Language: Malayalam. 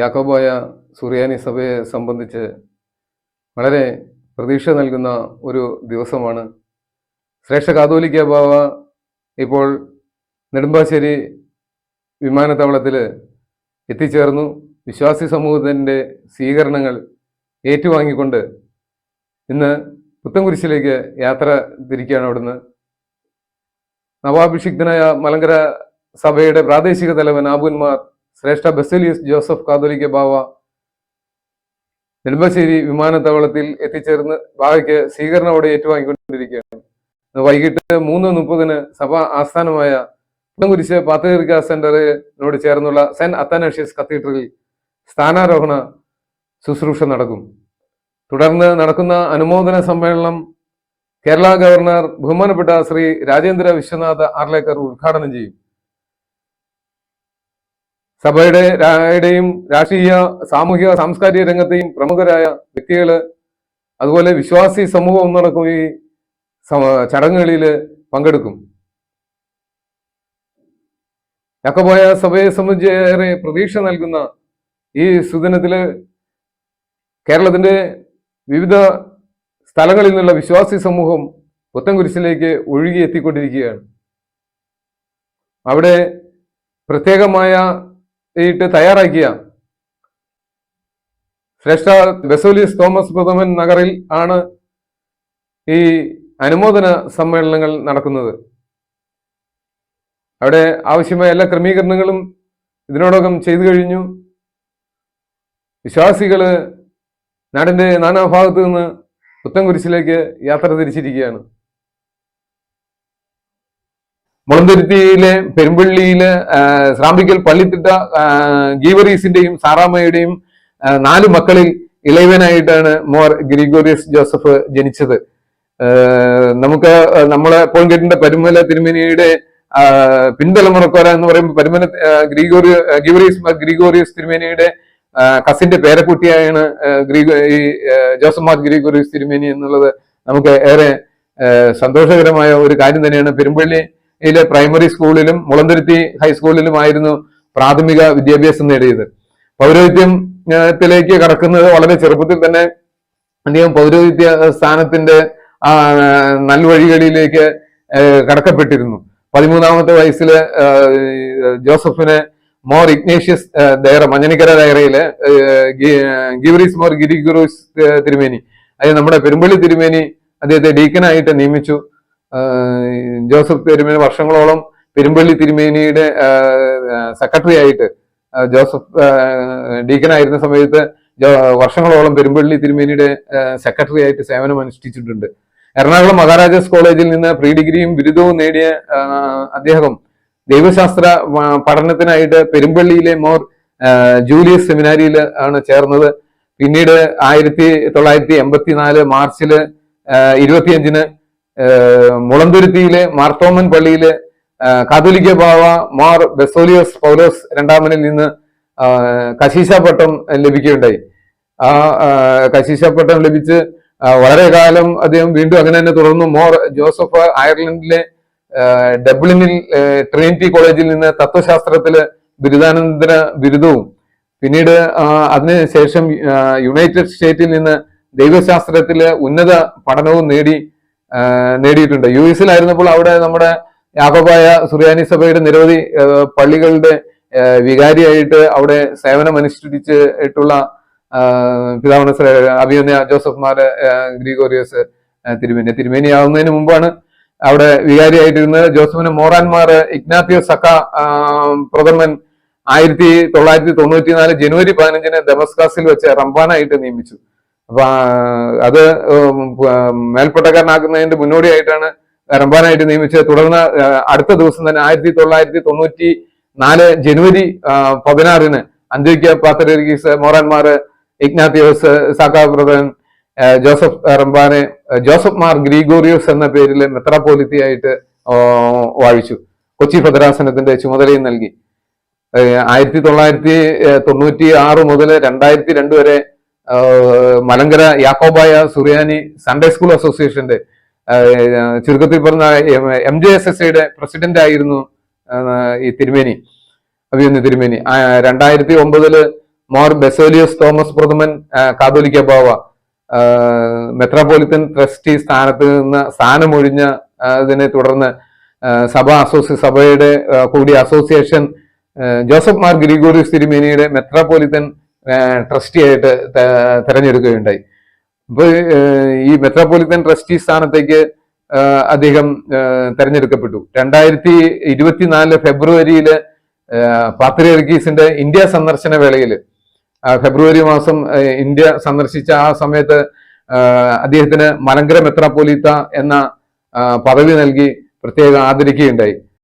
യാക്കോബായ സുറിയാനി സഭയെ സംബന്ധിച്ച് വളരെ പ്രതീക്ഷ നൽകുന്ന ഒരു ദിവസമാണ്. ശ്രേഷ്ഠ കാതോലിക്ക ബാവ ഇപ്പോൾ നെടുമ്പാശ്ശേരി വിമാനത്താവളത്തിൽ എത്തിച്ചേർന്നു. വിശ്വാസി സമൂഹത്തിന്റെ സ്വീകരണങ്ങൾ ഏറ്റുവാങ്ങിക്കൊണ്ട് ഇന്ന് പുത്തൻകുരിശിലേക്ക് യാത്ര തിരിക്കുകയാണ് അവിടുന്ന്. നവാഭിഷിക്തനായ മലങ്കര സഭയുടെ പ്രാദേശിക തലവൻ ആബുന്മാർ ശ്രേഷ്ഠ ബസേലിയസ് ജോസഫ് കാതോലിക്ക ബാവ നെടുമ്പശ്ശേരി വിമാനത്താവളത്തിൽ എത്തിച്ചേർന്ന് ബാവയ്ക്ക് സ്വീകരണം അവിടെ ഏറ്റുവാങ്ങിക്കൊണ്ടിരിക്കുകയാണ്. വൈകിട്ട് മൂന്ന് മുപ്പതിന് സഭാ ആസ്ഥാനമായ പുത്തൻകുരിശ് പാത്തകരിക്ക സെന്ററിനോട് ചേർന്നുള്ള സെന്റ് അത്തനേഷ്യസ് കത്തീഡ്രലിൽ സ്ഥാനാരോഹണ ശുശ്രൂഷ നടക്കും. തുടർന്ന് നടക്കുന്ന അനുമോദന സമ്മേളനം കേരള ഗവർണർ ബഹുമാനപ്പെട്ട ശ്രീ രാജേന്ദ്ര വിശ്വനാഥ് ആർലേക്കർ ഉദ്ഘാടനം ചെയ്യും. സഭയുടെ യുടെയും രാഷ്ട്രീയ സാമൂഹിക സാംസ്കാരിക രംഗത്തെയും പ്രമുഖരായ വ്യക്തികൾ അതുപോലെ വിശ്വാസി സമൂഹം ഒന്നടക്കം ഈ ചടങ്ങുകളിൽ പങ്കെടുക്കും. യാക്കോബായ സഭയെ സംബന്ധിച്ച് ഏറെ പ്രതീക്ഷ നൽകുന്ന ഈ സുദിനത്തിൽ കേരളത്തിന്റെ വിവിധ സ്ഥലങ്ങളിൽ നിന്നുള്ള വിശ്വാസി സമൂഹം പുത്തൻകുരിശിലേക്ക് ഒഴുകി എത്തിക്കൊണ്ടിരിക്കുകയാണ് അവിടെ പ്രത്യേകമായ യിട്ട് തയ്യാറാക്കിയ ശ്രേഷ്ഠ ബെസോലിയസ് തോമസ് പ്രഥമൻ നഗറിൽ ആണ് ഈ അനുമോദന സമ്മേളനങ്ങൾ നടക്കുന്നത്. അവിടെ ആവശ്യമായ എല്ലാ ക്രമീകരണങ്ങളും ഇതിനോടകം ചെയ്തു കഴിഞ്ഞു. വിശ്വാസികൾ നാടിന്റെ നാനാഭാഗത്തു നിന്ന് പുത്തൻകുരിശിലേക്ക് യാത്ര തിരിച്ചിരിക്കുകയാണ്. മുളന്തുരുത്തിയിലെ പെരുമ്പള്ളിയിലെ ശ്രാമ്പിക്കൽ പള്ളിത്തിട്ട ഗീവറീസിന്റെയും സാറാമ്മയുടെയും നാല് മക്കളിൽ ഇളയവനായിട്ടാണ് മോർ ഗ്രിഗോറിയസ് ജോസഫ് ജനിച്ചത്. നമുക്ക് നമ്മളെ പോയിന്റിന്റെ പരുമല തിരുമേനിയുടെ പിൻതലമുറക്കോര എന്ന് പറയുമ്പോൾ പരുമല ഗ്രിഗോറി മാർ ഗ്രിഗോറിയസ് തിരുമേനിയുടെ കസിന്റെ പേരക്കുട്ടിയാണ് ഗ്രീഗോ ഈ ജോസഫ് മാർ ഗ്രിഗോറിയസ് തിരുമേനി എന്നുള്ളത് നമുക്ക് ഏറെ സന്തോഷകരമായ ഒരു കാര്യം തന്നെയാണ്. പെരുമ്പള്ളിയിലെ പ്രൈമറി സ്കൂളിലും മുളന്തുരുത്തി ഹൈസ്കൂളിലുമായിരുന്നു പ്രാഥമിക വിദ്യാഭ്യാസം നേടിയത്. പൗരോഹിത്യത്തിലേക്ക് കടക്കുന്നത് വളരെ ചെറുപ്പത്തിൽ തന്നെ അദ്ദേഹം പൗരോഹിത്യ സ്ഥാനത്തിന്റെ നൽവഴികളിലേക്ക് കടക്കപ്പെട്ടിരുന്നു. പതിമൂന്നാമത്തെ വയസ്സിൽ ജോസഫിനെ മോർ ഇഗ്നേഷ്യസ് ദയറ മഞ്ഞനിക്കര ദയറയിലെ ഗിവറിസ് മോർ ഗിരിഗുറൂസ് തിരുമേനി അതായത് നമ്മുടെ പെരുമ്പള്ളി തിരുമേനി അദ്ദേഹത്തെ ഡീക്കനായിട്ട് നിയമിച്ചു. ജോസഫ് തിരുമേനി വർഷങ്ങളോളം പെരുമ്പള്ളി തിരുമേനിയുടെ സെക്രട്ടറി ആയിട്ട് ജോസഫ് ഡീക്കനായിരുന്ന സമയത്ത് വർഷങ്ങളോളം പെരുമ്പള്ളി തിരുമേനിയുടെ സെക്രട്ടറി ആയിട്ട് സേവനം അനുഷ്ഠിച്ചിട്ടുണ്ട്. എറണാകുളം മഹാരാജാസ് കോളേജിൽ നിന്ന് പ്രീ ഡിഗ്രിയും ബിരുദവും നേടിയ അദ്ദേഹം ദൈവശാസ്ത്ര പഠനത്തിനായിട്ട് പെരുമ്പള്ളിയിലെ മോർ ജൂലിയസ് സെമിനാരിയിൽ ആണ് ചേർന്നത്. പിന്നീട് ആയിരത്തി തൊള്ളായിരത്തി എൺപത്തിനാല് മാർച്ചിൽ ഇരുപത്തിയഞ്ചിന് മുളന്തുരുത്തിയിലെ മാർത്തോമൻ പള്ളിയിലെ കാതോലിക്ക ബാവ മാർ ബെസോലിയോസ് പൗലോസ് രണ്ടാമനിൽ നിന്ന് കശീശ ലഭിക്കുകയുണ്ടായി. ആ കശീശ പട്ടം ലഭിച്ച് വളരെ കാലം അദ്ദേഹം വീണ്ടും അങ്ങനെ തന്നെ തുടർന്നു. മോർ ജോസഫ് അയർലൻഡിലെ ഡബ്ലിനിൽ ട്രിനിറ്റി കോളേജിൽ നിന്ന് തത്വശാസ്ത്രത്തിൽ ബിരുദാനന്തര ബിരുദവും. പിന്നീട് അതിനുശേഷം യുണൈറ്റഡ് സ്റ്റേറ്റിൽ നിന്ന് ദൈവശാസ്ത്രത്തിൽ ഉന്നത പഠനവും നേടി. നേടിയിട്ടുണ്ട്. യു എസിലായിരുന്നപ്പോൾ അവിടെ നമ്മുടെ യാക്കോബായ സുറിയാനി സഭയുടെ നിരവധി പള്ളികളുടെ വികാരിയായിട്ട് അവിടെ സേവനം അനുഷ്ഠിച്ചിട്ടുള്ള പിതാവണ അഭിയന്യ ജോസഫ് മാർ ഗ്രിഗോറിയസ് തിരുമേനി തിരുമേനി. ആവുന്നതിന് മുമ്പാണ് അവിടെ വികാരിയായിട്ടിരുന്നത്. ജോസഫിന് മോറാൻമാർ ഇഗ്നാത്തിയോ സക്ക പ്രഥമൻ ആയിരത്തി തൊള്ളായിരത്തി തൊണ്ണൂറ്റിനാല് ജനുവരി പതിനഞ്ചിന് ദമസ്കാസിൽ വെച്ച് റംബാനായിട്ട് നിയമിച്ചു. അപ്പൊ അത് മേൽപ്പട്ടക്കാരനാക്കുന്നതിന്റെ മുന്നോടിയായിട്ടാണ് റംബാനായിട്ട് നിയമിച്ചത്. തുടർന്ന് അടുത്ത ദിവസം തന്നെ ആയിരത്തി തൊള്ളായിരത്തി തൊണ്ണൂറ്റി നാല് ജനുവരി പതിനാറിന് അന്ത്യോക്യ പാത്രീസ് മോറാൻമാർ ഇഗ്നാത്തിയോസ് സാക്കാ പ്രധാൻ ജോസഫ് റംബാനെ ജോസഫ് മാർ ഗ്രിഗോറിയോസ് എന്ന പേരിൽ മെത്രാപോലിത്തിയായിട്ട് വാഴിച്ചു. കൊച്ചി ഭദ്രാസനത്തിന്റെ ചുമതലയും നൽകി. ആയിരത്തി തൊള്ളായിരത്തി തൊണ്ണൂറ്റി ആറ് മുതൽ രണ്ടായിരത്തി രണ്ട് വരെ മലങ്കര യാക്കോബായ സുറിയാനി സൺഡേ സ്കൂൾ അസോസിയേഷന്റെ ചുരുക്കത്തിൽ പറഞ്ഞ എം ജെ എസ് എസ് ഐയുടെ പ്രസിഡന്റ് ആയിരുന്നു ഈ തിരുമേനി അഭിയന്ന് തിരുമേനി. രണ്ടായിരത്തി ഒമ്പതിൽ മോർ ബെസോലിയസ് തോമസ് പ്രഥമൻ കാതോലിക്ക ബാവ മെത്രാപോളിത്തൻ ട്രസ്റ്റി സ്ഥാനത്ത് നിന്ന് സ്ഥാനമൊഴിഞ്ഞ ഇതിനെ തുടർന്ന് സഭാ അസോസി സഭയുടെ കൂടി അസോസിയേഷൻ ജോസഫ് മാർ ഗ്രിഗോറിയസ് തിരുമേനിയുടെ മെത്രാപോലിത്തൻ ട്രസ്റ്റി ആയിട്ട് തെരഞ്ഞെടുക്കുകയുണ്ടായി. അപ്പൊ ഈ മെത്രാപോലിത്തൻ ട്രസ്റ്റി സ്ഥാനത്തേക്ക് അദ്ദേഹം തെരഞ്ഞെടുക്കപ്പെട്ടു. രണ്ടായിരത്തി ഇരുപത്തിനാല് ഫെബ്രുവരിയിൽ പാത്രിയർക്കീസിന്റെ ഇന്ത്യ സന്ദർശന വേളയിൽ ഫെബ്രുവരി മാസം ഇന്ത്യ സന്ദർശിച്ച ആ സമയത്ത് അദ്ദേഹത്തിന് മലങ്കര മെത്രാപോലീത്ത എന്ന പദവി നൽകി പ്രത്യേകം ആദരിക്കുകയുണ്ടായി.